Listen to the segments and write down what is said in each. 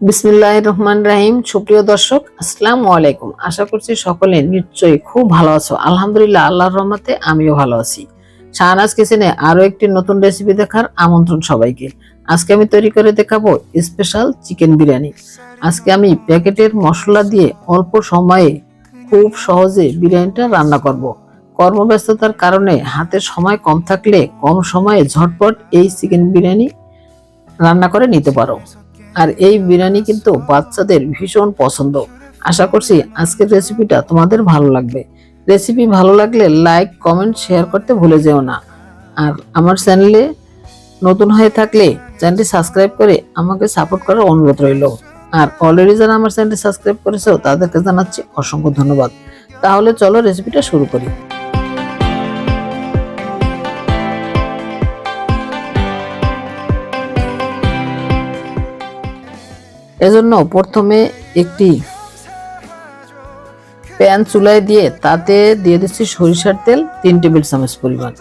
বিসমিল্লাহ রহমান রাহিম। সুপ্রিয় দর্শক, আসসালামু আলাইকুম। আশা করছি সকলে নিশ্চয়ই খুব ভালো আছো। আলহামদুলিল্লাহ, আল্লাহর রহমতে আমিও ভালো আছি। শাহনাজ কিচেনে আরও একটি নতুন রেসিপি দেখার আমন্ত্রণ সবাইকে। আজকে আমি তৈরি করে দেখাবো স্পেশাল চিকেন বিরিয়ানি। আজকে আমি প্যাকেটের মশলা দিয়ে অল্প সময়ে খুব সহজে বিরিয়ানিটা রান্না করব। কর্মব্যস্ততার কারণে হাতে সময় কম থাকলে কম সময়ে ঝটপট এই চিকেন বিরিয়ানি রান্না করে নিতে পারো। আর এই বিরিয়ানি কিন্তু বাচ্চাদের ভীষণ পছন্দ। আশা করছি আজকের রেসিপিটা তোমাদের ভালো লাগবে। রেসিপি ভালো লাগলে লাইক কমেন্ট শেয়ার করতে ভুলে যেও না। আর আমার চ্যানেলে নতুন হয়ে থাকলে চ্যানেলটি সাবস্ক্রাইব করে আমাকে সাপোর্ট করার অনুরোধ রইল। আর অলরেডি যারা আমার চ্যানেলটি সাবস্ক্রাইব করেছ, তাদেরকে জানাচ্ছি অসংখ্য ধন্যবাদ। তাহলে চলো রেসিপিটা শুরু করি। এজন্য প্রথমে একটি প্যান চুলায় দিয়ে তাতে দিয়ে দিচ্ছি সরিষার তেল, তিন টেবিল চামচ পরিমাণ।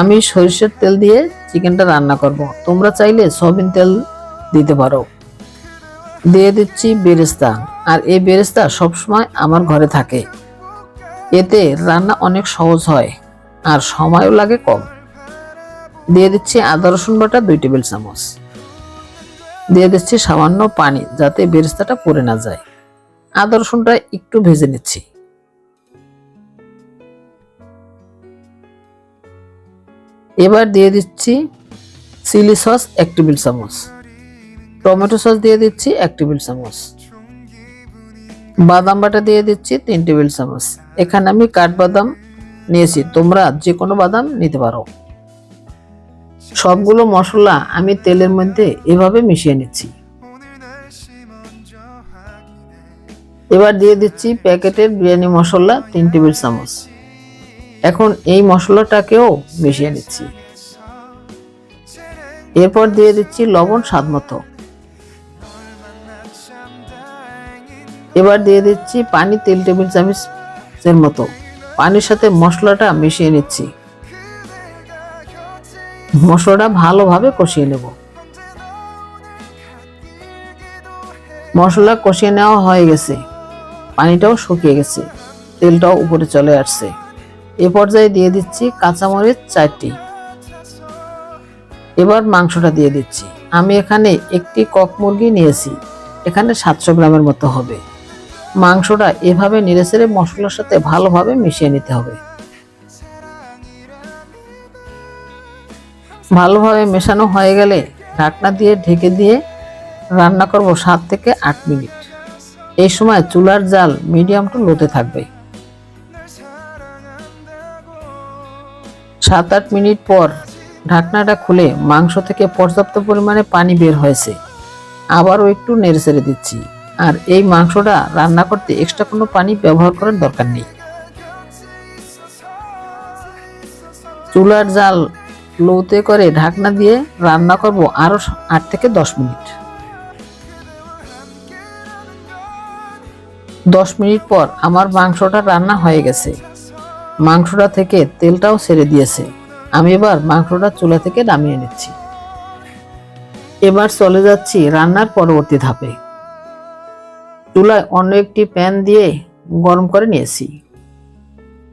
আমি সরিষার তেল দিয়ে চিকেনটা রান্না করব। তোমরা চাইলে সয়াবিন তেল দিতে পারো। দিয়ে দিচ্ছি বেরেস্তা। আর এই বেরেস্তা সবসময় আমার ঘরে থাকে। এতে রান্না অনেক সহজ হয় আর সময়ও লাগে কম। দিয়ে দিচ্ছি আদা রসুন বাটা দুই টেবিল চামচ। দিয়ে দিচ্ছি সামান্য পানি যাতে বেরেস্তাটা পড়ে না যায়। আদা রসুনটা একটু ভেজে নিচ্ছি। এবার দিয়ে দিচ্ছি চিলি সস এক টেবিল চামচ। টমেটো সস দিয়ে দিচ্ছি এক টেবিল চামচ। বাদাম বাটা দিয়ে দিচ্ছি তিন টেবিল চামচ। এখানে আমি কাঠবাদাম নিয়েছি। তোমরা যে কোনো বাদাম নিতে পারো। সবগুলো মশলা আমি তেলের মধ্যে এভাবে মিশিয়ে নিচ্ছি। এবার দিয়ে দিচ্ছি প্যাকেটের বিরিয়ানি মশলা তিন টেবিল চামচ। এখন এই মশলাটাকেও মিশিয়ে নিচ্ছি। এরপর দিয়ে দিচ্ছি লবণ স্বাদ মতো। এবার দিয়ে দিচ্ছি পানি তিন টেবিল চামচের মতো। পানির সাথে মশলাটা মিশিয়ে নিচ্ছি। মশলাটা ভালোভাবে কষিয়ে নেব। মশলা কষিয়ে নেওয়া হয়ে গেছে। পানিটাও শুকিয়ে গেছে। তেলটাও উপরে চলে আসছে। এ পর্যায়ে দিয়ে দিচ্ছি কাঁচামরিচ চারটি। এবার মাংসটা দিয়ে দিচ্ছি। আমি এখানে একটি কক মুরগি নিয়েছি। এখানে সাতশো গ্রামের মতো হবে। মাংসটা এভাবে নেড়েচেড়ে মশলার সাথে ভালোভাবে মিশিয়ে নিতে হবে। ভালোভাবে মেশানো হয়ে গেলে ঢাকনা দিয়ে ঢেকে দিয়ে রান্না করব সাত থেকে আট মিনিট। এই সময় চুলার জাল মিডিয়াম টু লোতে থাকবে। সাত আট মিনিট পর ঢাকনাটা খুলে মাংস থেকে পর্যাপ্ত পরিমাণে পানি বের হয়েছে। আবারও একটু নেড়ে ছেড়ে দিচ্ছি। আর এই মাংসটা রান্না করতে এক্সট্রা কোনো পানি ব্যবহার করার দরকার নেই। চুলার জাল লোতে করে ঢাকনা দিয়ে রান্না করব আরও আট থেকে দশ মিনিট। দশ মিনিট পর আমার মাংসটা রান্না হয়ে গেছে। মাংসটা থেকে তেলটাও ছেড়ে দিয়েছে। আমি এবার মাংসটা চুলা থেকে নামিয়ে নিচ্ছি। এবার চলে যাচ্ছি রান্নার পরবর্তী ধাপে। চুলায় অন্য একটি প্যান দিয়ে গরম করে নিয়েছি।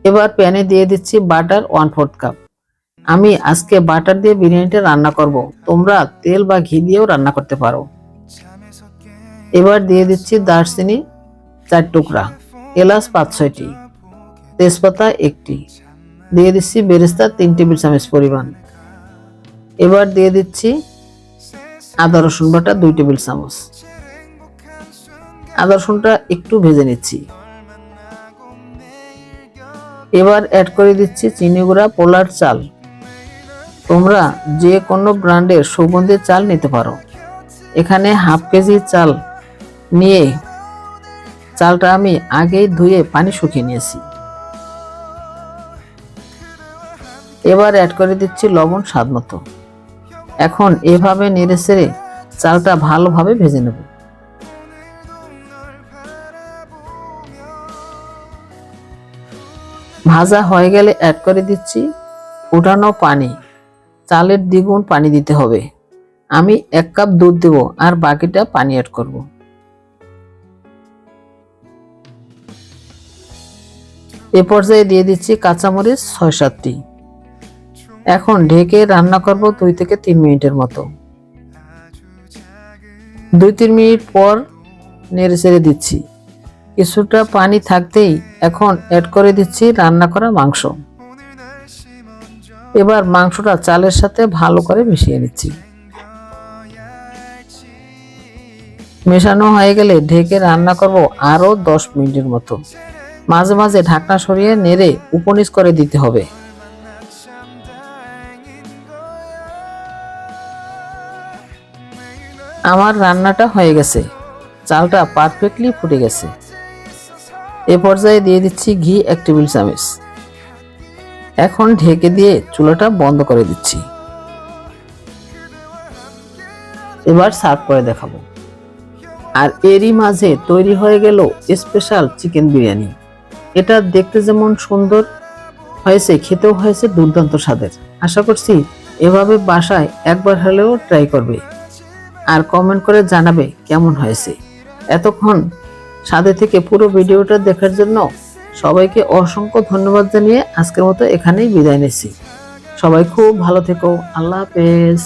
এবার প্যানে দিয়ে দিচ্ছি বাটার ওয়ান ফোর্থ কাপ। আমি আজকে বাটার দিয়ে বিরিয়ানিটা রান্না করব। তোমরা তেল বা ঘি দিয়েও রান্না করতে পারো। এবার দিয়ে দিচ্ছি দারচিনি চার টুকরা, এলাচ পাঁচ ছয়টি, তেজপাতা একটি, দিয়ে দিচ্ছি বেরেস্তা তিন টেবিল চামচ পরিমাণ। এবার দিয়ে দিচ্ছি আদা, রসুন বাটা দুই টেবিল চামচ। আদা, রসুনটা একটু ভেজে নিচ্ছি। এবার অ্যাড করে দিচ্ছি চিনি গুঁড়া পোলার চাল। তোমরা যে কোনো ব্র্যান্ডের সুগন্ধি চাল নিতে পারো। এখানে হাফ কেজি চাল নিয়ে চালটা আমি আগেই ধুয়ে পানি শুকিয়ে নিয়েছি। এবার অ্যাড করে দিচ্ছি লবণ স্বাদ মতো। এখন এভাবে নেড়ে ছেড়ে চালটা ভালোভাবে ভেজে নেব। ভাজা হয়ে গেলে অ্যাড করে দিচ্ছি ফুটানো পানি। চালের দ্বিগুণ পানি দিতে হবে। আমি এক কাপ দুধ দেব আর বাকিটা পানি অ্যাড করব। এ পর্যায়ে দিয়ে দিচ্ছি কাঁচামরিচ ছয় সাতটি। এখন ঢেকে রান্না করব দুই থেকে তিন মিনিটের মতো। দুই তিন মিনিট পর নেড়ে ছেড়ে দিচ্ছি। কিছুটা পানি থাকতেই এখন অ্যাড করে দিচ্ছি রান্না করা মাংস। এবার মাংসটা চালের সাথে ভালো করে মিশিয়ে নিচ্ছি। মেশানো হয়ে গেলে ঢেকে রান্না করব আরও দশ মিনিটের মতো। মাঝে মাঝে ঢাকনা সরিয়ে নেড়ে উপনিচ করে দিতে হবে। আমার রান্নাটা হয়ে গেছে। চালটা পারফেক্টলি ফুটে গেছে। এ পর্যায়ে দিয়ে দিচ্ছি ঘি এক টেবিল চামচ। এখন ঢেকে দিয়ে চুলাটা বন্ধ করে দিচ্ছি। এবার সার্ভ করে দেখাবো। আর এরই মাঝে তৈরি হয়ে গেল স্পেশাল চিকেন বিরিয়ানি। এটা দেখতে যেমন সুন্দর হয়েছে, খেতেও হয়েছে দুর্দান্ত স্বাদের। আশা করছি এভাবে বাসায় একবার হলেও ট্রাই করবে। আর কমেন্ট করে জানাবে কেমন হয়েছে। এতক্ষণ সাথে থেকে পুরো ভিডিওটা দেখার জন্য সবাইকে অসংখ্য ধন্যবাদ জানিয়ে আজকের মতো এখানেই বিদায় নিচ্ছি। সবাই খুব ভালো থেকো। আল্লাহ হাফেজ।